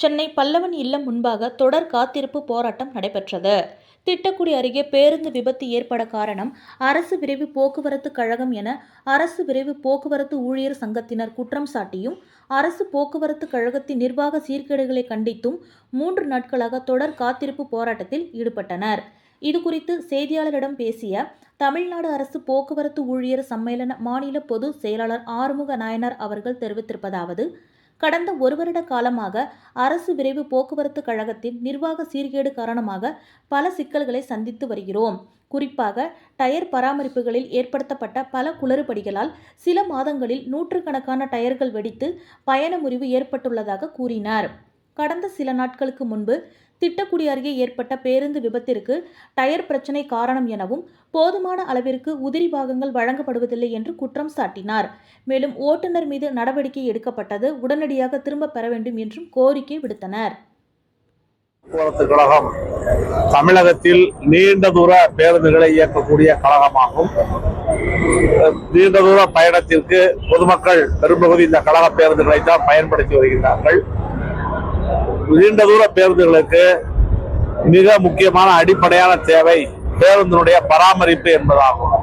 சென்னை பல்லவன் இல்லம் முன்பாக தொடர் காத்திருப்பு போராட்டம் நடைபெற்றது. திட்டக்குடி அருகே பேருந்து விபத்து ஏற்பட காரணம் அரசு விரைவு போக்குவரத்து கழகம் என அரசு விரைவு போக்குவரத்து ஊழியர் சங்கத்தினர் குற்றம் சாட்டியும் அரசு போக்குவரத்து கழகத்தின் நிர்வாக சீர்கேடுகளை கண்டித்தும் மூன்று நாட்களாக தொடர் காத்திருப்பு போராட்டத்தில் ஈடுபட்டனர். இதுகுறித்து செய்தியாளரிடம் பேசிய தமிழ்நாடு அரசு போக்குவரத்து ஊழியர் சம்மேளன மாநில பொது செயலாளர் ஆறுமுக நாயனார் அவர்கள் தெரிவித்திருப்பதாவது கடந்த ஒரு வருட காலமாக அரசு விரைவு போக்குவரத்து கழகத்தின் நிர்வாக சீர்கேடு காரணமாக பல சிக்கல்களை சந்தித்து வருகிறோம். குறிப்பாக டயர் பராமரிப்புகளில் ஏற்படுத்தப்பட்ட பல குளறுபடிகளால் சில மாதங்களில் நூற்றுக்கணக்கான டயர்கள் வெடித்து பயண முறிவு ஏற்பட்டுள்ளதாக கூறினார். கடந்த சில நாட்களுக்கு முன்பு திட்டக்குடி அருகே ஏற்பட்ட பேருந்து விபத்திற்கு டயர் பிரச்சினை காரணம் எனவும் போதுமான அளவிற்கு உதிரி பாகங்கள் வழங்கப்படுவதில்லை என்று குற்றம் சாட்டினார். மேலும் ஓட்டுநர் மீது நடவடிக்கை எடுக்கப்பட்டது உடனடியாக திரும்ப பெற வேண்டும் என்றும் கோரிக்கை விடுத்தனர். போக்குவரத்து கழகம் தமிழகத்தில் நீண்ட தூர பேருந்துகளை இயக்கக்கூடிய கழகமாகும். நீண்ட தூர பயணத்திற்கு பொதுமக்கள் பெரும்பகுதி இந்த கழக பேருந்துகளை தான் பயன்படுத்தி வருகின்றார்கள் நீண்ட தூர பேருந்துகளுக்கு மிக முக்கியமான அடிப்படையான தேவை பேருந்தினுடைய பராமரிப்பு என்பதாகும்.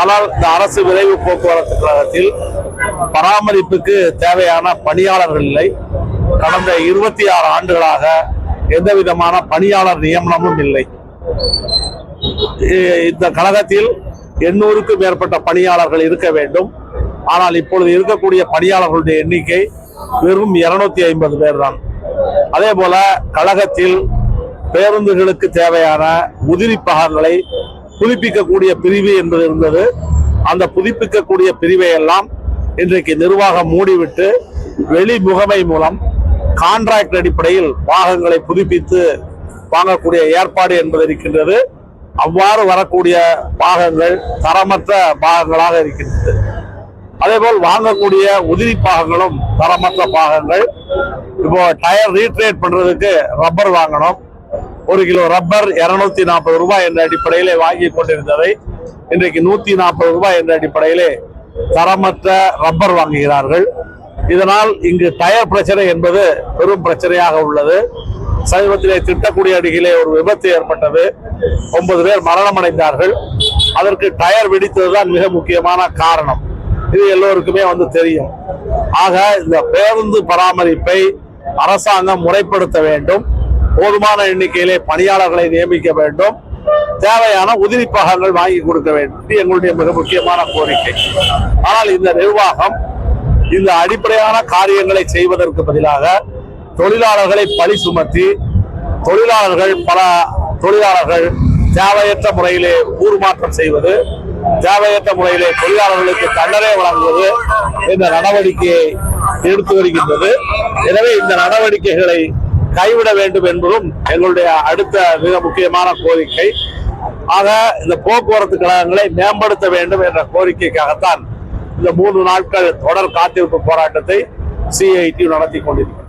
ஆனால் இந்த அரசு விரைவு போக்குவரத்து கழகத்தில் பராமரிப்புக்கு தேவையான பணியாளர்கள் இல்லை. கடந்த இருபத்தி ஆறு ஆண்டுகளாக எந்த விதமான பணியாளர் நியமனமும் இல்லை. இந்த கழகத்தில் எண்ணூறுக்கும் மேற்பட்ட பணியாளர்கள் இருக்க வேண்டும். ஆனால் இப்பொழுது இருக்கக்கூடிய பணியாளர்களுடைய எண்ணிக்கை வெறும் இருநூத்தி ஐம்பது பேர் தான் அதே போல கழகத்தில் பேருந்துகளுக்கு தேவையான உதிரி பாகங்களை புதுப்பிக்கக்கூடிய பிரிவு என்பது இருந்தது. அந்த புதுப்பிக்கக்கூடிய பிரிவை எல்லாம் இன்றைக்கு நிர்வாகம் மூடிவிட்டு வெளி முகமை மூலம் கான்ட்ராக்ட் அடிப்படையில் பாகங்களை புதுப்பித்து வாங்கக்கூடிய ஏற்பாடு என்பது இருக்கின்றது. அவ்வாறு வரக்கூடிய பாகங்கள் தரமற்ற பாகங்களாக இருக்கின்றது. அதே போல் வாங்கக்கூடிய உதிரி பாகங்களும் தரமற்ற பாகங்கள். இப்போ டயர் ரீட்ரேட் பண்றதுக்கு ரப்பர் வாங்கணும். ஒரு கிலோ ரப்பர் இருநூத்தி நாற்பது ரூபாய் என்ற அடிப்படையிலே வாங்கி கொண்டிருந்ததை இன்றைக்கு நூத்தி நாற்பது ரூபாய் என்ற அடிப்படையிலே தரமற்ற ரப்பர் வாங்குகிறார்கள். இதனால் இங்கு டயர் பிரச்சனை என்பது பெரும் பிரச்சனையாக உள்ளது. சமீபத்திலே திட்டக்குடி அடிகளே ஒரு விபத்து ஏற்பட்டது. ஒன்பது பேர் மரணமடைந்தார்கள். அதற்கு டயர் வெடித்ததுதான் மிக முக்கியமான காரணம். இது எல்லோருக்குமே வந்து தெரியும். ஆக இந்த பேருந்து பராமரிப்பை அரசாங்கம் முறைப்படுத்த வேண்டும். போதுமான எண்ணிக்கையிலே பணியாளர்களை நியமிக்க வேண்டும். தேவையான உதிரி பாகங்கள் வாங்கி கொடுக்க வேண்டும். இது எங்களுடைய மிக முக்கியமான கோரிக்கை. ஆனால் இந்த நிர்வாகம் இந்த அடிப்படையான காரியங்களை செய்வதற்கு பதிலாக தொழிலாளர்களை பழி சுமத்தி தொழிலாளர்கள் பல தொழிலாளர்கள் தேவையற்ற முறையிலே ஊர் மாற்றம் செய்வது தேவையற்ற முறையிலே தொழிலாளர்களுக்கு தண்டனை வழங்குவது இந்த நடவடிக்கையை எடுத்து வருகின்றது. எனவே இந்த நடவடிக்கைகளை கைவிட வேண்டும் என்பதும் எங்களுடைய அடுத்த மிக முக்கியமான கோரிக்கை. ஆக இந்த போக்குவரத்து கழகங்களை மேம்படுத்த வேண்டும் என்ற கோரிக்கைக்காகத்தான் இந்த மூன்று நாட்கள் தொடர் காத்திருப்பு போராட்டத்தை சிஐடி நடத்தி கொண்டிருக்கிறது.